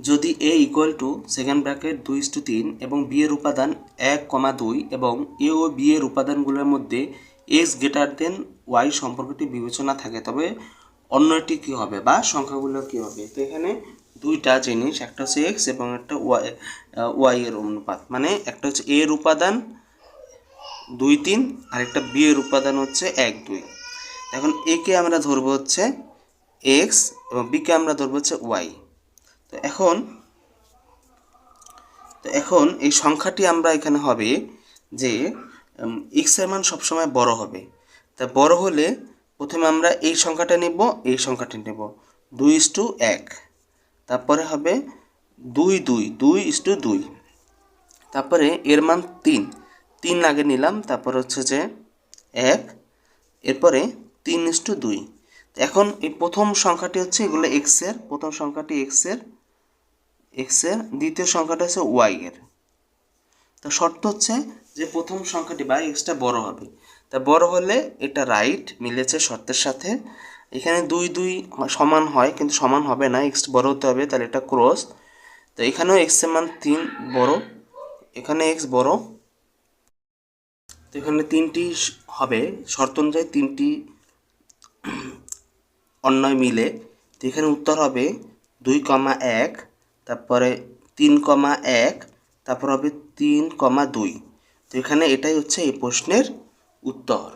যদি A equal to second bracket দুই two তিন এবং বি এর উপাদান এক কমা দুই এবং এ ও বি এর উপাদানগুলোর মধ্যে এক্স গ্রেটার দেন ওয়াই সম্পর্কটি বিবেচনা থাকে, তবে অন্যটি কী হবে বা সংখ্যাগুলো কী হবে? তো এখানে দুইটা জিনিস, একটা হচ্ছে এক্স এবং একটা ওয়াই ওয়াই এর অনুপাত। মানে একটা হচ্ছে এ এর উপাদান দুই তিন আর একটা বি এর উপাদান হচ্ছে এক দুই। এখন একে আমরা ধরবো হচ্ছে এক্স এবং বি কে আমরা ধরবো হচ্ছে ওয়াই তো এখন তো এখন এই সংখ্যাটি আমরা এখানে হবে যে এক্সের মান সবসময় বড় হবে। তা বড় হলে প্রথমে আমরা এই সংখ্যাটা নেব, এই সংখ্যাটি নেব। দুই ইস টু এক। তারপরে হবে দুই দুই দুই ইস টু দুই। তারপরে এর মান তিন। তিন আগে নিলাম, তারপর হচ্ছে যে এক, এরপরে তিন ইস টু দুই। এখন এই প্রথম সংখ্যাটি হচ্ছে এগুলো এক্সের প্রথম সংখ্যাটি এক্সের এক্সের দ্বিতীয় সংখ্যাটা হচ্ছে ওয়াই এর। তো শর্ত হচ্ছে যে প্রথম সংখ্যাটি বা এক্সটা বড় হবে। তা বড় হলে এটা রাইট মিলেছে শর্তের সাথে। এখানে দুই দুই সমান হয়, কিন্তু সমান হবে না। এক্স বড় হতে হবে, তাহলে এটা ক্রস তো এখানেও এক্সের মান তিন বড়। এখানে এক্স বড়। তো এখানে তিনটি হবে। শর্ত অনুযায়ী তিনটি অন্যয় মিলে। তো এখানে উত্তর হবে দুই কমা এক। তারপরে তিন কমা এক, তারপর হবে তিন কমা দুই। তো এখানে এটাই হচ্ছে এই প্রশ্নের উত্তর।